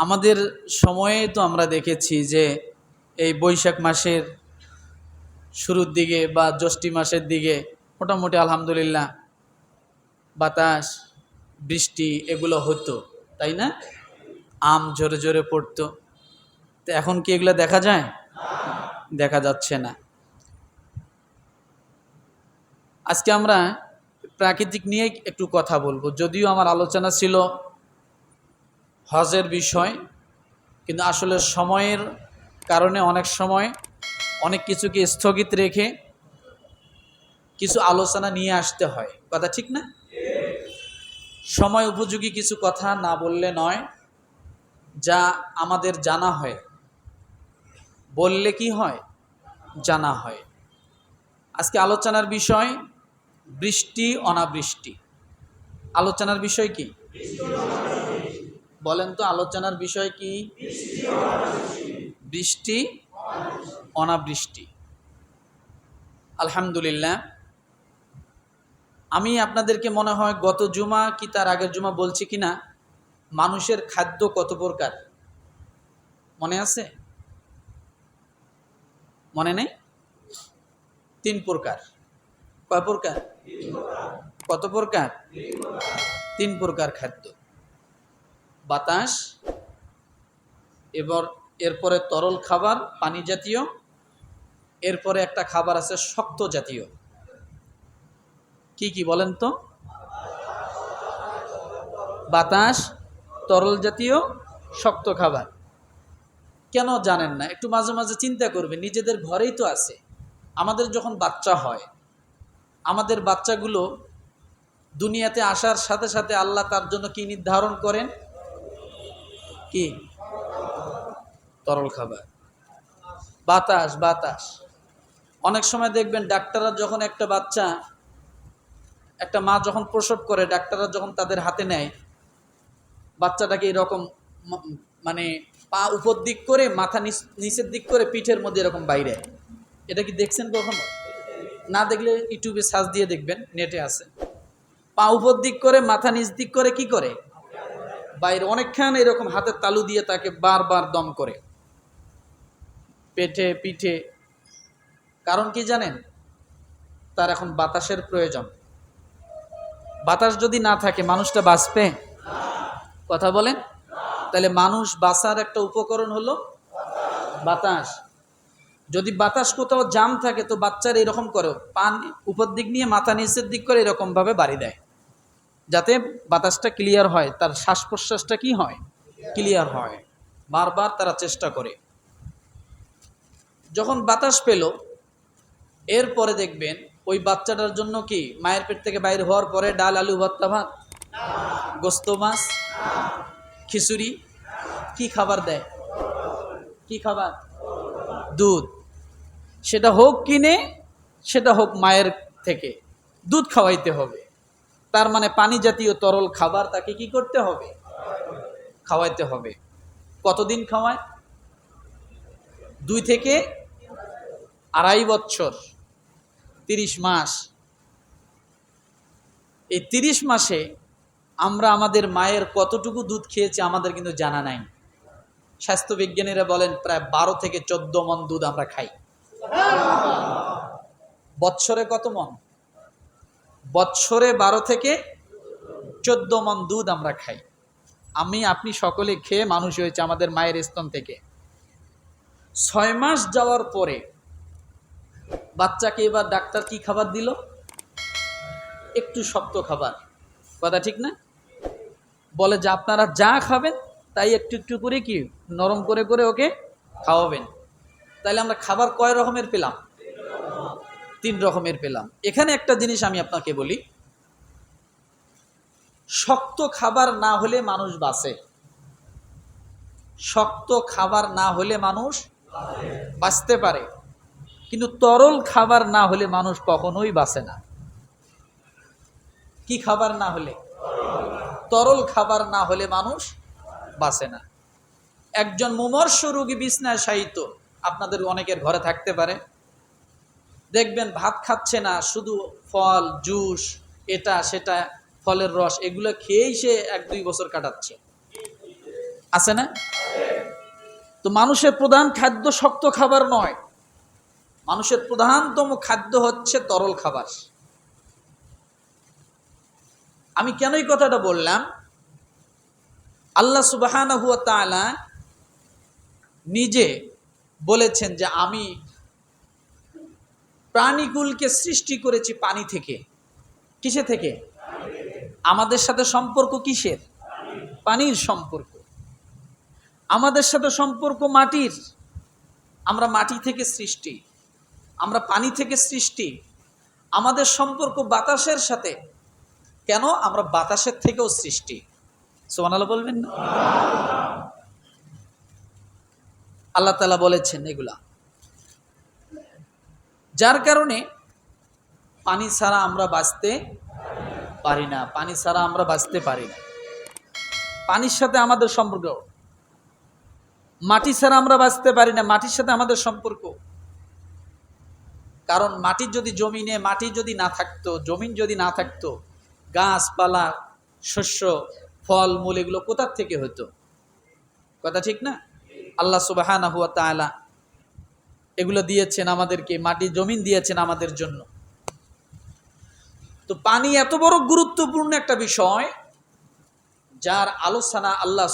আমাদের সময়ে তো আমরা দেখেছি যে এই বৈশাখ মাসের শুরুর দিকে বা জ্যৈষ্ঠী মাসের দিকে মোটামুটি আলহামদুলিল্লাহ বাতাস, বৃষ্টি এগুলো হতো, তাই না? আম জোরে জোরে পড়তো। তো এখন কি এগুলো দেখা যায়? দেখা যাচ্ছে না। আজকে আমরা প্রাকৃতিক নিয়ে একটু কথা বলব। যদিও আমার আলোচনা ছিল হজের বিষয়, কিন্তু আসলে সময়ের কারণে অনেক সময় অনেক কিছুকে স্থগিত রেখে কিছু আলোচনা নিয়ে আসতে হয়। কথা ঠিক না? সময় উপযোগী কিছু কথা না বললে নয়, যা আমাদের জানা হয়। বললে কি হয়? জানা হয়। আজকে আলোচনার বিষয় বৃষ্টি, অনাবৃষ্টি। আলোচনার বিষয় কি? বলেন তো, আলোচনার বিষয় কি? বৃষ্টি, অনাবৃষ্টি। আলহামদুলিল্লাহ। আমি আপনাদেরকে মনে হয় গত জুমা কি তার আগের জুমা বলছি কি না মানুষের খাদ্য কত প্রকার? মনে আছে? মনে নেই? তিন প্রকার। কয় প্রকার? কত প্রকার? তিন প্রকার খাদ্য। বাতাস, এবার এরপরে তরল খাবার, পানি জাতীয়, এরপরে একটা খাবার আছে শক্ত জাতীয়। কি কি বলেন তো? বাতাস, তরল জাতীয়, শক্ত খাবার। কেন জানেন না? একটু মাঝে মাঝে চিন্তা করবে নিজেদের ঘরেই তো আছে। আমাদের যখন বাচ্চা হয়, আমাদের বাচ্চাগুলো দুনিয়াতে আসার সাথে সাথে আল্লাহ তার জন্য কি নির্ধারণ করেন? কি? তরল খাবার। বাতাস বাতাস। অনেক সময় দেখবেন ডাক্তাররা যখন একটা বাচ্চা, একটা মা যখন প্রসব করে, ডাক্তাররা যখন তাদের হাতে নেয়, বাচ্চাটাকে এরকম মানে পা উপর দিক করে, মাথা নিচ- নিচের দিক করে, পিঠের মধ্যে এরকম বাইরে। এটা কি দেখছেন কখনো? না দেখলে ইউটিউবে সার্চ দিয়ে দেখবেন, নেটে আছে। পা উপর দিক করে, মাথা নিচ দিক করে, কি করে? বাইরে অনেকখান এরকম হাতের তালু দিয়ে তাকে বারবার দম করে। পেটে, পিঠে। কারণ কি জানেন? তার এখন বাতাসের প্রয়োজন। বাতাস যদি না থাকে, মানুষটা বাঁচবে? কথা বলেন? তাহলে মানুষ বাঁচার একটা উপকরণ হলো বাতাস। যদি বাতাস কোথাও জাম থাকে, তো বাচ্চার এরকম করে। পান উপর দিক নিয়ে মাথা নিচের দিক করে এরকমভাবে বাড়ি দেয়। যাতে বাতাসটা ক্লিয়ার হয়, তার শ্বাস প্রশ্বাসটা কী হয়? ক্লিয়ার হয়। বারবার তারা চেষ্টা করে। যখন বাতাস পেল, এরপরে দেখবেন ওই বাচ্চাটার জন্য কি, মায়ের পেট থেকে বাইরে হওয়ার পরে ডাল, আলু, ভর্তা ভাত, গোস্ত মাছ, খিচুড়ি, কি খাবার দেয়? কি খাবার? দুধ। সেটা হোক কিনে, সেটা হোক মায়ের থেকে। দুধ খাওয়াইতে হবে। তার মানে পানি জাতীয় তরল খাবার তাকে কি করতে হবে? খাওয়াইতে হবে। কতদিন খাওয়ায়? দুই থেকে আড়াই বছর। তিরিশ মাস। এই তিরিশ মাসে আমরা আমাদের মায়ের কতটুকু দুধ খেয়েছি আমাদের কিন্তু জানা নাই। স্বাস্থ্যবিজ্ঞানীরা বলেন, প্রায় বারো থেকে চোদ্দ মন দুধ আমরা খাই। বৎসরে কত মন বৎসরে বারো থেকে চোদ্দ মন দুধ আমরা খাই। আমি, আপনি সকলে খেয়ে মানুষ হয়েছে আমাদের মায়ের স্তন থেকে। ছয় মাস যাওয়ার পরে বাচ্চাকে এবার ডাক্তার কি খাবার দিল? একটু শক্ত খাবার। কথা ঠিক না? বলে যে, আপনারা যা খাবেন, তাই একটু একটু করে কি নরম করে করে ওকে খাওয়াবেন। তাহলে আমরা খাবার কয় রকমের পেলাম? তিন রকমের পেলাম। এখানে একটা জিনিস আমি আপনাকে বলি। শক্ত খাবার না হলে মানুষ বাঁচে। শক্ত খাবার না হলে মানুষ বাঁচতে পারে। কিন্তু তরল খাবার না হলে মানুষ কখনোই বাঁচে না। কি খাবার না হলে? তরল খাবার না হলে মানুষ বাঁচে না। একজন মুমর্ষ রোগী বিছনায় শায়িত। আপনাদের অনেকের ঘরে থাকতে পারে। দেখবেন ভাত খাচ্ছে না, শুধু ফল, জুস, এটা, সেটা, ফলের রস, এগুলো খেয়েই সে এক দুই বছর কাটাচ্ছে। আছে না? তো মানুষের প্রধান খাদ্য শক্ত খাবার নয়। মানুষের প্রধানতম খাদ্য হচ্ছে তরল খাবার। আমি কেন এই কথাটা বললাম? আল্লাহ তাআলা নিজে বলেছেন যে আমি প্রাণীকুলকে সৃষ্টি করেছি পানি থেকে। কিসে থেকে? আমাদের সাথে সম্পর্ক কিসের? পানির সম্পর্ক। আমাদের সাথে সম্পর্ক মাটির। আমরা মাটি থেকে সৃষ্টি। আমরা পানি থেকে সৃষ্টি। আমাদের সম্পর্ক বাতাসের সাথে। কেন? আমরা বাতাসের থেকেও সৃষ্টি। সোমানালা বলবেন না? আল্লাহ তালা বলেছেন এগুলা। যার কারণে পানি ছাড়া আমরা বাঁচতে পারি না, পানি ছাড়া আমরা বাঁচতে পারি না। পানির সাথে আমাদের সম্পর্ক। মাটি ছাড়া আমরা বাঁচতে পারি না, মাটির সাথে আমাদের সম্পর্ক। কারণ মাটির যদি জমিনে, মাটি যদি না থাকতো, জমিন যদি না থাকতো, গাছপালা, শস্য, ফল, মূল এগুলো কোথার থেকে হতো? কথা ঠিক না? আল্লাহ তাআলা এগুলো দিয়েছেন আমাদেরকে, মাটি, জমিন দিয়েছেন আমাদের জন্য। তো পানি এত বড় গুরুত্বপূর্ণ একটা বিষয়, যার আলোচনা আল্লাহ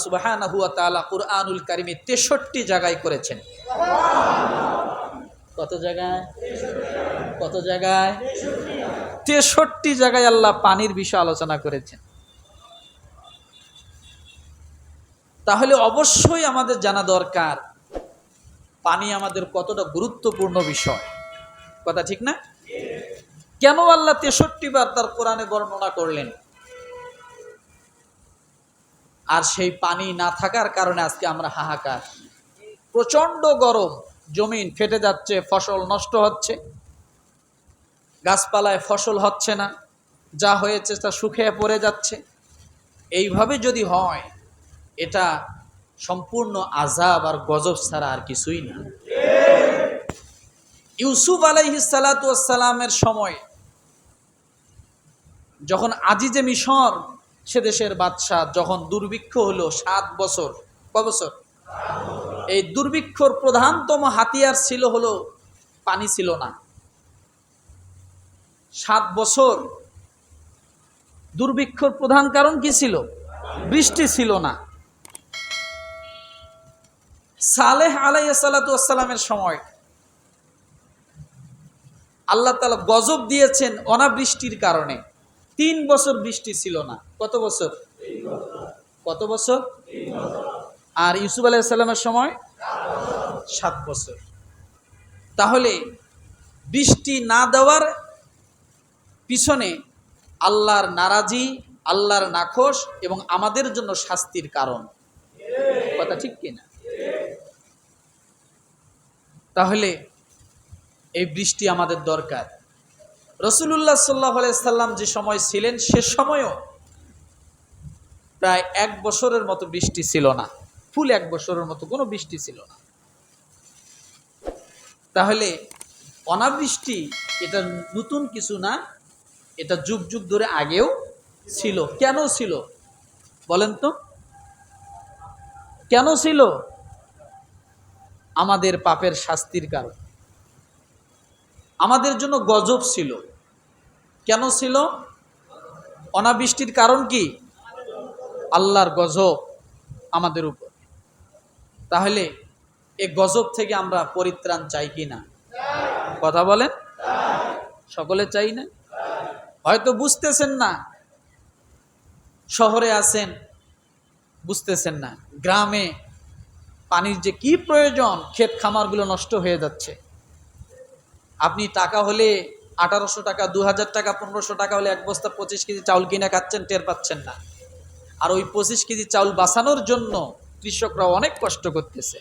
তাআলা কুরআনুল কারিমে তেষট্টি জায়গায় করেছেন। কত জায়গায়? কত জায়গায়? তেষট্টি জায়গায় আল্লাহ পানির বিষয়ে আলোচনা করেছেন। তাহলে অবশ্যই আমাদের জানা দরকার পানি আমাদের কতটা গুরুত্বপূর্ণ বিষয়। কথা ঠিক না? কেন আল্লাহ তেষট্টি বার তার কোরআনে বর্ণনা করলেন? আর সেই পানি না থাকার কারণে আজকে আমরা হাহাকার। প্রচণ্ড গরম, জমিন ফেটে যাচ্ছে, ফসল নষ্ট হচ্ছে। গাছপালায় ফসল হচ্ছে না, যা হয়েছে তা শুকিয়ে পড়ে যাচ্ছে। এইভাবে যদি হয়, এটা সম্পূর্ণ আজাব আর গজব ছাড়া আর কিছুই না। ইউসুফ আলাইহিসালামের সময় যখন আজিজে মিশর, সে দেশের বাদশাহ, যখন দুর্ভিক্ষ হলো সাত বছর, ক বছর? এই দুর্ভিক্ষর প্রধানতম হাতিয়ার ছিল হলো পানি ছিল না। সাত বছর দুর্ভিক্ষর প্রধান কারণ কি ছিল? বৃষ্টি ছিল না। সালেহ আলাইসালামের সময় আল্লাহ তালা গজব দিয়েছেন অনাবৃষ্টির কারণে। তিন বছর বৃষ্টি ছিল না। কত বছর? কত বছর? আর ইউসুফ আলাইসাল্লামের সময় সাত বছর। তাহলে বৃষ্টি না দেওয়ার পিছনে আল্লাহর নারাজি, আল্লাহর নাখোশ এবং আমাদের জন্য শাস্তির কারণ। কথা ঠিক কিনা? তাহলে এই বৃষ্টি আমাদের দরকার। রসুল্লাহ সাল্লাহ সাল্লাম যে সময় ছিলেন, সে সময়ও প্রায় এক বছরের মতো বৃষ্টি ছিল না। ফুল এক বছরের মতো, কোনো বৃষ্টি ছিল না। তাহলে অনাবৃষ্টি এটা নতুন কিছু না, এটা যুগ যুগ ধরে আগেও ছিল। কেন ছিল? বলেন তো। কেন ছিল? আমাদের পাপের শাস্তির কারণ। আমাদের জন্য গজব ছিল। কেন ছিল? অনাবৃষ্টির কারণ কি? আল্লাহর গজব আমাদের উপর। তাহলে এ গজব থেকে আমরা পরিত্রাণ চাই কি না? কথা বলেন? সকলে চাই না? হয়তো বুঝতেছেন না। শহরে আছেন, বুঝতেছেন না। গ্রামে পানির যে কি প্রয়োজন, ক্ষেত খামারগুলো নষ্ট হয়ে যাচ্ছে। আপনি টাকা হলে আঠারোশো টাকা দু হাজার টাকা, পনেরোশো টাকা হলে এক বস্তা পঁচিশ কেজি চাউল কিনে খাচ্ছেন, টের পাচ্ছেন না। আর ওই পঁচিশ কেজি চাউল বাঁচানোর জন্য কৃষকরা অনেক কষ্ট করতেছে।